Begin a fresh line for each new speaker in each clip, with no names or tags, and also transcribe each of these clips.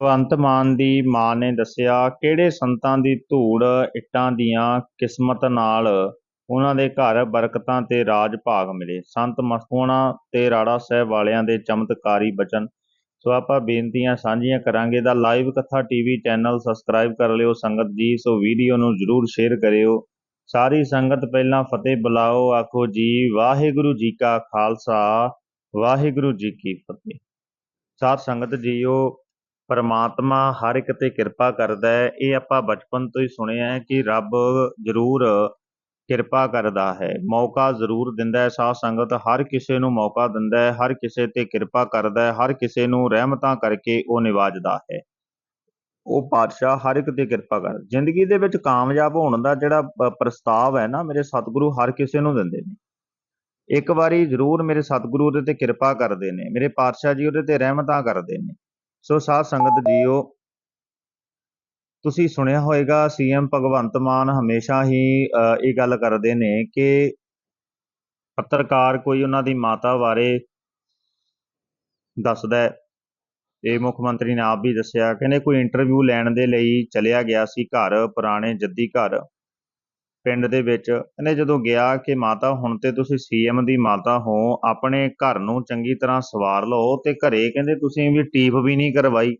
ਭਗਵੰਤ ਮਾਨ ਦੀ ਮਾਂ ਨੇ ਦੱਸਿਆ, ਕਿਹੜੇ ਸੰਤਾਂ ਦੀ ਧੂੜ ਇੱਟਾਂ ਦੀਆਂ ਕਿਸਮਤ ਨਾਲ ਉਹਨਾਂ ਦੇ ਘਰ ਬਰਕਤਾਂ ਤੇ ਰਾਜ ਭਾਗ ਮਿਲੇ? ਸੰਤ ਮਖੂਣਾ ਤੇ ਰਾੜਾ ਸਾਹਿਬ ਵਾਲਿਆਂ ਦੇ ਚਮਤਕਾਰੀ ਬਚਨ। ਸੋ ਆਪਾਂ ਬੇਨਤੀਆਂ ਸਾਂਝੀਆਂ ਕਰਾਂਗੇ। ਦਾ live Katha TV channel subscribe ਕਰ ਲਿਓ। ਸੰਗਤ ਜੀ, ਸੋ ਵੀਡੀਓ ਨੂੰ ਜਰੂਰ ਸ਼ੇਅਰ ਕਰਿਓ। ਸਾਰੀ ਸੰਗਤ ਪਹਿਲਾਂ ਫਤਿਹ ਬੁਲਾਓ। ਆਖੋ ਜੀ, ਵਾਹਿਗੁਰੂ ਜੀ ਕਾ ਖਾਲਸਾ, ਵਾਹਿਗੁਰੂ ਜੀ ਕੀ ਫਤਿਹ। ਸਾਧ ਸੰਗਤ ਜੀਓ ਪਰਮਾਤਮਾ ਹਰ ਇੱਕ ਤੇ ਕਿਰਪਾ ਕਰਦਾ ਹੈ। ਇਹ ਆਪਾਂ ਬਚਪਨ ਤੋਂ ਹੀ ਸੁਣਿਆ ਹੈ ਕਿ ਰੱਬ ਜ਼ਰੂਰ ਕਿਰਪਾ ਕਰਦਾ ਹੈ। ਮੌਕਾ ਜ਼ਰੂਰ ਦਿੰਦਾ ਹੈ। ਸਾਧ ਸੰਗਤ ਹਰ ਕਿਸੇ ਨੂੰ ਮੌਕਾ ਦਿੰਦਾ ਹੈ। ਹਰ ਕਿਸੇ ਤੇ ਕਿਰਪਾ ਕਰਦਾ ਹੈ। ਹਰ ਕਿਸੇ ਨੂੰ ਰਹਿਮਤਾਂ ਕਰਕੇ ਉਹ ਨਿਵਾਜਦਾ ਹੈ। ਉਹ ਪਾਤਸ਼ਾਹ ਹਰ ਇੱਕ ਤੇ ਕਿਰਪਾ ਕਰ, ਜ਼ਿੰਦਗੀ ਦੇ ਵਿੱਚ ਕਾਮਯਾਬ ਹੋਣ ਦਾ ਜਿਹੜਾ ਪ੍ਰਸਤਾਵ ਹੈ ਨਾ, ਮੇਰੇ ਸਤਿਗੁਰੂ ਹਰ ਕਿਸੇ ਨੂੰ ਦਿੰਦੇ ਨੇ। ਇੱਕ ਵਾਰੀ ਜ਼ਰੂਰ ਮੇਰੇ ਸਤਿਗੁਰੂ ਉਹਦੇ ਤੇ ਕਿਰਪਾ ਕਰਦੇ ਨੇ। ਮੇਰੇ ਪਾਤਸ਼ਾਹ ਜੀ ਉਹਦੇ ਤੇ ਰਹਿਮਤਾਂ ਕਰਦੇ ਨੇ। ਸੋ ਸਾਧ ਸੰਗਤ ਜੀਓ ਤੁਸੀਂ ਸੁਣਿਆ ਹੋਵੇਗਾ ਸੀਐਮ ਭਗਵੰਤ ਮਾਨ ਹਮੇਸ਼ਾ ਹੀ ਅ, ਇਹ ਗੱਲ ਕਰਦੇ ਨੇ ਕਿ ਪੱਤਰਕਾਰ ਕੋਈ ਉਹਨਾਂ ਦੀ ਮਾਤਾ ਬਾਰੇ ਦੱਸਦਾ ਹੈ। ਤੇ ਮੁੱਖ ਮੰਤਰੀ ਨੇ ਆਪ ਵੀ ਦੱਸਿਆ ਕਹਿੰਦੇ ਕੋਈ ਇੰਟਰਵਿਊ ਲੈਣ ਦੇ ਲਈ ਚਲਿਆ ਗਿਆ ਸੀ ਘਰ ਪੁਰਾਣੇ ਜੱਦੀ ਘਰ। ਪਿੰਡ ਦੇ ਵਿੱਚ। ਕਹਿੰਦੇ ਜਦੋਂ ਗਿਆ ਕਿ ਮਾਤਾ, ਹੁਣ ਤੇ ਤੁਸੀਂ ਸੀਐਮ ਦੀ ਮਾਤਾ ਹੋ, ਆਪਣੇ ਘਰ ਨੂੰ ਚੰਗੀ ਤਰ੍ਹਾਂ ਸਵਾਰ ਲਓ ਤੇ ਘਰੇ ਕਹਿੰਦੇ ਤੁਸੀਂ ਵੀ ਟੀਪ ਵੀ ਨਹੀਂ ਕਰਵਾਈ।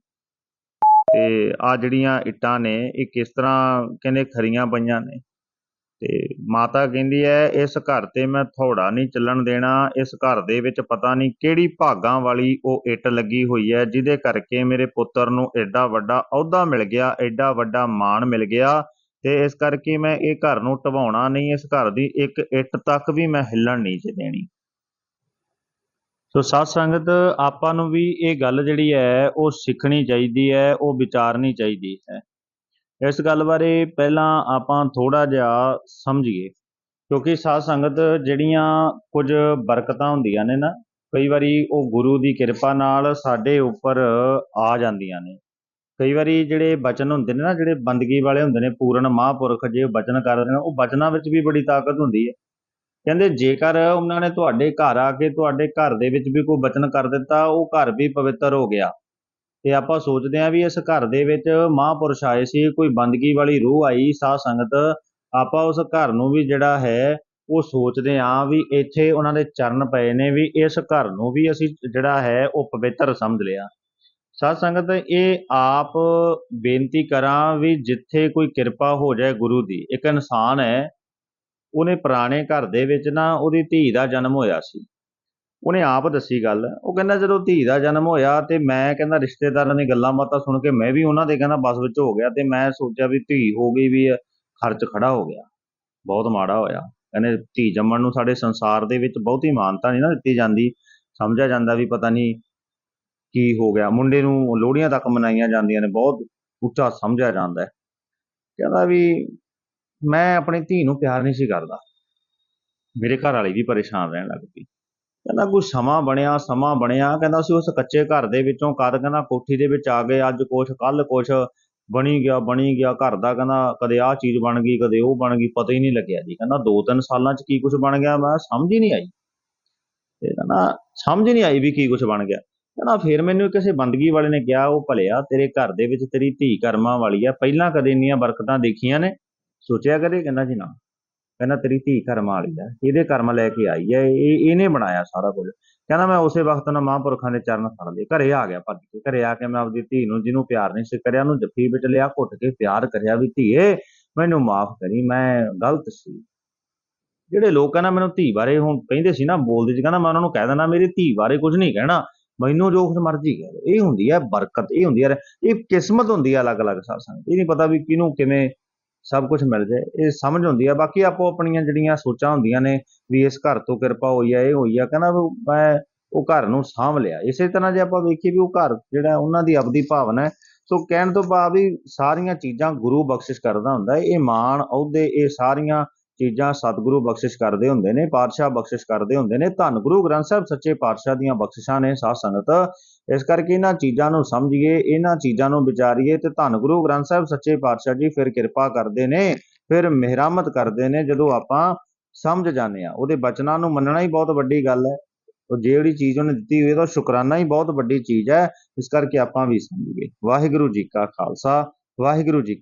ਤੇ ਆ ਜਿਹੜੀਆਂ ਇੱਟਾਂ ਨੇ, ਇਹ ਕਿਸ ਤਰ੍ਹਾਂ ਕਹਿੰਦੇ ਖਰੀਆਂ ਪਈਆਂ ਨੇ? ਤੇ ਮਾਤਾ ਕਹਿੰਦੀ ਹੈ, ਇਸ ਘਰ ਤੇ ਮੈਂ ਥੋੜਾ ਨਹੀਂ ਚੱਲਣ ਦੇਣਾ। ਇਸ ਘਰ ਦੇ ਵਿੱਚ ਪਤਾ ਨਹੀਂ ਕਿਹੜੀ ਭਾਗਾਂ ਵਾਲੀ ਉਹ ਇੱਟ ਲੱਗੀ ਹੋਈ ਹੈ, ਜਿਹਦੇ ਕਰਕੇ ਮੇਰੇ ਪੁੱਤਰ ਨੂੰ ਐਡਾ ਵੱਡਾ ਅਹੁਦਾ ਮਿਲ ਗਿਆ ਐਡਾ ਵੱਡਾ ਮਾਣ ਮਿਲ ਗਿਆ ਤੇ ਇਸ ਕਰਕੇ ਮੈਂ ਇਹ ਘਰ ਨੂੰ ਢਵਾਉਣਾ ਨਹੀਂ, ਇਸ ਘਰ ਦੀ ਇੱਕ ਇੱਟ ਤੱਕ ਵੀ ਮੈਂ ਹਿੱਲਣ ਨਹੀਂ ਜੇ ਦੇਣੀ। ਸੋ ਸਾਧ ਸੰਗਤ, ਆਪਾਂ ਨੂੰ ਵੀ ਇਹ ਗੱਲ ਜਿਹੜੀ ਹੈ, ਉਹ ਸਿੱਖਣੀ ਚਾਹੀਦੀ ਹੈ, ਉਹ ਵਿਚਾਰਨੀ ਚਾਹੀਦੀ ਹੈ। ਇਸ ਗੱਲ ਬਾਰੇ ਪਹਿਲਾਂ ਆਪਾਂ ਥੋੜਾ ਜਿਹਾ ਸਮਝੀਏ, ਕਿਉਂਕਿ ਸਾਧ ਸੰਗਤ ਜਿਹੜੀਆਂ ਕੁਝ ਬਰਕਤਾਂ ਹੁੰਦੀਆਂ ਨੇ ਨਾ, ਕਈ ਵਾਰੀ ਉਹ ਗੁਰੂ ਦੀ ਕਿਰਪਾ ਨਾਲ ਸਾਡੇ ਉੱਪਰ ਆ ਜਾਂਦੀਆਂ ਨੇ। ਕਈ ਵਾਰੀ ਜਿਹੜੇ ਬਚਨ ਹੁੰਦੇ ਨੇ ਨਾ, ਜਿਹੜੇ ਬੰਦਗੀ ਵਾਲੇ ਹੁੰਦੇ ਨੇ, ਪੂਰਨ ਮਹਾਂਪੁਰਖ ਜੇ ਬਚਨ ਕਰਦੇ ਨੇ, ਉਹ ਬਚਨਾਂ ਵਿੱਚ ਵੀ ਬੜੀ ਤਾਕਤ ਹੁੰਦੀ ਹੈ। ਕਹਿੰਦੇ ਜੇਕਰ ਉਹਨਾਂ ਨੇ ਤੁਹਾਡੇ ਘਰ ਆ ਕੇ ਤੁਹਾਡੇ ਘਰ ਦੇ ਵਿੱਚ ਵੀ ਕੋਈ ਬਚਨ ਕਰ ਦਿੱਤਾ, ਉਹ ਘਰ ਵੀ ਪਵਿੱਤਰ ਹੋ ਗਿਆ। ਤੇ ਆਪਾਂ ਸੋਚਦੇ ਹਾਂ ਵੀ ਇਸ ਘਰ ਦੇ ਵਿੱਚ ਮਹਾਂਪੁਰਸ਼ ਆਏ ਸੀ, ਕੋਈ ਬੰਦਗੀ ਵਾਲੀ ਰੂਹ ਆਈ ਸਾਧ ਸੰਗਤ ਆਪਾਂ ਉਸ ਘਰ ਨੂੰ ਵੀ ਜਿਹੜਾ ਹੈ, ਉਹ ਸੋਚਦੇ ਹਾਂ ਵੀ ਇੱਥੇ ਉਹਨਾਂ ਦੇ ਚਰਨ ਪਏ ਨੇ, ਵੀ ਇਸ ਘਰ ਨੂੰ ਵੀ ਅਸੀਂ ਜਿਹੜਾ ਹੈ, ਉਹ ਪਵਿੱਤਰ ਸਮਝ ਲਿਆ। ਸਾਧ ਸੰਗਤ, ਇਹ ਆਪ ਬੇਨਤੀ ਕਰਾਂ ਵੀ ਜਿੱਥੇ ਕੋਈ ਕਿਰਪਾ ਹੋ ਜਾਏ ਗੁਰੂ ਦੀ, ਇੱਕ ਇਨਸਾਨ ਹੈ, ਉਹਨੇ ਪੁਰਾਣੇ ਘਰ ਦੇ ਵਿੱਚ ਨਾ ਉਹਦੀ ਧੀ ਦਾ ਜਨਮ ਹੋਇਆ ਸੀ। ਉਹਨੇ ਆਪ ਦੱਸੀ ਗੱਲ, ਉਹ ਕਹਿੰਦਾ ਜਦੋਂ ਧੀ ਦਾ ਜਨਮ ਹੋਇਆ ਤੇ ਮੈਂ ਕਹਿੰਦਾ ਰਿਸ਼ਤੇਦਾਰਾਂ ਦੀ ਗੱਲਾਂ ਬਾਤਾਂ ਸੁਣ ਕੇ ਮੈਂ ਵੀ ਉਹਨਾਂ ਦੇ ਕਹਿੰਦਾ ਬਸ ਵਿੱਚ ਹੋ ਗਿਆ ਤੇ ਮੈਂ ਸੋਚਿਆ ਵੀ ਧੀ ਹੋ ਗਈ ਵੀ ਖਰਚ ਖੜਾ ਹੋ ਗਿਆ, ਬਹੁਤ ਮਾੜਾ ਹੋਇਆ। ਕਹਿੰਦੇ ਧੀ ਜੰਮਣ ਨੂੰ ਸਾਡੇ ਸੰਸਾਰ ਦੇ ਵਿੱਚ ਬਹੁਤੀ ਮਾਨਤਾ ਨਹੀਂ ਨਾ ਦਿੱਤੀ ਜਾਂਦੀ, ਸਮਝਿਆ ਜਾਂਦਾ ਵੀ ਪਤਾ ਨਹੀਂ ਕੀ ਹੋ ਗਿਆ? ਮੁੰਡੇ ਨੂੰ ਲੋਹੜੀਆਂ ਤੱਕ ਮਨਾਈਆਂ ਜਾਂਦੀਆਂ ਨੇ, ਬਹੁਤ ਉੱਚਾ ਸਮਝਿਆ ਜਾਂਦਾ ਹੈ। ਕਹਿੰਦਾ ਵੀ ਮੈਂ ਆਪਣੀ ਧੀ ਨੂੰ ਪਿਆਰ ਨਹੀਂ ਸੀ ਕਰਦਾ। ਮੇਰੇ ਘਰ ਵਾਲੀ ਵੀ ਪਰੇਸ਼ਾਨ ਰਹਿਣ ਲੱਗ ਪਈ। ਕਹਿੰਦਾ ਕੋਈ ਸਮਾਂ ਬਣਿਆ ਸਮਾਂ ਬਣਿਆ। ਕਹਿੰਦਾ ਅਸੀਂ ਉਸ ਕੱਚੇ ਘਰ ਦੇ ਵਿੱਚੋਂ ਕਦ ਕਹਿੰਦਾ ਕੋਠੀ ਦੇ ਵਿੱਚ ਆ ਗਏ, ਅੱਜ ਕੁਛ ਕੱਲ ਕੁਛ ਬਣੀ ਗਿਆ ਬਣੀ ਗਿਆ। ਘਰ ਦਾ ਕਹਿੰਦਾ ਕਦੇ ਆਹ ਚੀਜ਼ ਬਣ ਗਈ, ਕਦੇ ਉਹ ਬਣ ਗਈ, ਪਤਾ ਹੀ ਨਹੀਂ ਲੱਗਿਆ ਜੀ। ਕਹਿੰਦਾ ਦੋ ਤਿੰਨ ਸਾਲਾਂ 'ਚ ਕੀ ਕੁਛ ਬਣ ਗਿਆ, ਮੈਂ ਸਮਝ ਹੀ ਨਹੀਂ ਆਈ। ਤੇ ਕਹਿੰਦਾ ਸਮਝ ਨਹੀਂ ਆਈ ਵੀ ਕੀ ਕੁਛ ਬਣ ਗਿਆ। ਕਹਿੰਦਾ ਫੇਰ ਮੈਨੂੰ ਕਿਸੇ ਬੰਦਗੀ ਵਾਲੇ ਨੇ ਕਿਹਾ, ਉਹ ਭਲਿਆ, ਤੇਰੇ ਘਰ ਦੇ ਵਿੱਚ ਤੇਰੀ ਧੀ ਕਰਮਾਂ ਵਾਲੀ ਆ, ਪਹਿਲਾਂ ਕਦੇ ਇੰਨੀਆਂ ਬਰਕਤਾਂ ਦੇਖੀਆਂ ਨੇ? ਸੋਚਿਆ ਕਦੇ? ਕਹਿੰਦਾ ਜੀ ਨਾ। ਕਹਿੰਦਾ ਤੇਰੀ ਧੀ ਕਰਮਾਂ ਵਾਲੀ ਆ, ਇਹਦੇ ਕਰਮ ਲੈ ਕੇ ਆਈ ਹੈ ਇਹ ਇਹਨੇ ਬਣਾਇਆ ਸਾਰਾ ਕੁਝ। ਕਹਿੰਦਾ ਮੈਂ ਉਸੇ ਵਕਤ ਨਾ ਮਹਾਂਪੁਰਖਾਂ ਦੇ ਚਰਨ ਫੜ ਲਏ, ਘਰੇ ਆ ਗਿਆ ਭੱਜ ਕੇ, ਘਰੇ ਆ ਕੇ ਮੈਂ ਆਪਦੀ ਧੀ ਨੂੰ, ਜਿਹਨੂੰ ਪਿਆਰ ਨਹੀਂ ਸੀ ਕਰਿਆ, ਉਹਨੂੰ ਜੱਫੀ ਵਿੱਚ ਲਿਆ, ਘੁੱਟ ਕੇ ਪਿਆਰ ਕਰਿਆ ਵੀ ਧੀਏ, ਮੈਨੂੰ ਮਾਫ ਕਰੀ, ਮੈਂ ਗਲਤ ਸੀ। ਜਿਹੜੇ ਲੋਕ ਕਹਿੰਦਾ ਮੈਨੂੰ ਧੀ ਬਾਰੇ ਹੁਣ ਕਹਿੰਦੇ ਸੀ ਨਾ ਬੋਲਦੇ ਸੀ, ਕਹਿੰਦਾ ਮੈਂ ਉਹਨਾਂ ਨੂੰ ਕਹਿ ਦੇਣਾ ਮੇਰੀ ਧੀ ਬਾਰੇ ਕੁਝ ਨਹੀਂ ਕਹਿਣਾ। ਮੈਨੂੰ ਜੋ ਕੁਝ ਮਰਜ਼ੀ ਕਹਿ ਇਹ ਹੁੰਦੀ ਹੈ ਬਰਕਤ, ਇਹ ਹੁੰਦੀ ਹੈ ਇਹ ਕਿਸਮਤ ਹੁੰਦੀ ਹੈ ਅਲੱਗ-ਅਲੱਗ ਸਾਸਾਂ ਇਹ ਨਹੀਂ ਪਤਾ ਵੀ ਕਿਹਨੂੰ ਕਿਵੇਂ ਸਭ ਕੁਝ ਮਿਲ ਜਾਏ। ਇਹ ਸਮਝ ਹੁੰਦੀ ਹੈ ਬਾਕੀ ਆਪੋ ਆਪਣੀਆਂ ਜਿਹੜੀਆਂ ਸੋਚਾਂ ਹੁੰਦੀਆਂ ਨੇ ਵੀ ਇਸ ਘਰ ਤੋਂ ਕਿਰਪਾ ਹੋਈ ਹੈ ਇਹ ਹੋਈ ਆ, ਕਹਿੰਦਾ ਵੀ ਮੈਂ ਉਹ ਘਰ ਨੂੰ ਸਾਂਭ ਲਿਆ। ਇਸੇ ਤਰ੍ਹਾਂ ਜੇ ਆਪਾਂ ਵੇਖੀਏ ਵੀ ਉਹ ਘਰ ਜਿਹੜਾ ਉਹਨਾਂ ਦੀ ਆਪਦੀ ਭਾਵਨਾ ਹੈ, ਸੋ ਕਹਿਣ ਤੋਂ ਭਾਵ ਵੀ ਸਾਰੀਆਂ ਚੀਜ਼ਾਂ ਗੁਰੂ ਬਖਸ਼ਿਸ਼ ਕਰਦਾ ਹੁੰਦਾ ਇਹ ਮਾਣ, ਅਹੁਦੇ, ਇਹ ਸਾਰੀਆਂ ਚੀਜ਼ਾਂ ਸਤਿਗੁਰੂ ਬਖਸ਼ਿਸ਼ ਕਰਦੇ ਹੁੰਦੇ ਨੇ, ਪਾਤਸ਼ਾਹ ਬਖਸ਼ਿਸ਼ ਕਰਦੇ ਹੁੰਦੇ ਨੇ, ਧੰਨ ਗੁਰੂ ਗ੍ਰੰਥ ਸਾਹਿਬ ਸੱਚੇ ਪਾਤਸ਼ਾਹ ਦੀਆਂ ਬਖਸ਼ਿਸ਼ਾਂ ਨੇ ਸਾਧ ਸੰਗਤ। ਇਸ ਕਰਕੇ ਇਹਨਾਂ ਚੀਜ਼ਾਂ ਨੂੰ ਸਮਝੀਏ, ਇਹਨਾਂ ਚੀਜ਼ਾਂ ਨੂੰ ਵਿਚਾਰੀਏ ਤੇ ਧੰਨ ਗੁਰੂ ਗ੍ਰੰਥ ਸਾਹਿਬ ਸੱਚੇ ਪਾਤਸ਼ਾਹ ਜੀ ਫਿਰ ਕਿਰਪਾ ਕਰਦੇ ਨੇ, ਫਿਰ ਮਿਹਰਮਤ ਕਰਦੇ ਨੇ, ਜਦੋਂ ਆਪਾਂ ਸਮਝ ਜਾਂਦੇ ਆ ਉਹਦੇ ਬਚਨਾਂ ਨੂੰ ਮੰਨਣਾ ਹੀ ਬਹੁਤ ਵੱਡੀ ਗੱਲ ਹੈ। ਉਹ ਜਿਹੜੀ ਚੀਜ਼ ਉਹਨੇ ਦਿੱਤੀ ਹੋਈ ਉਹਦਾ ਸ਼ੁਕਰਾਨਾ ਹੀ ਬਹੁਤ ਵੱਡੀ ਚੀਜ਼ ਹੈ। ਇਸ ਕਰਕੇ ਆਪਾਂ ਵੀ ਸਮਝੀਏ। ਵਾਹਿਗੁਰੂ ਜੀ ਕਾ ਖਾਲਸਾ, ਵਾਹਿਗੁਰੂ ਜੀ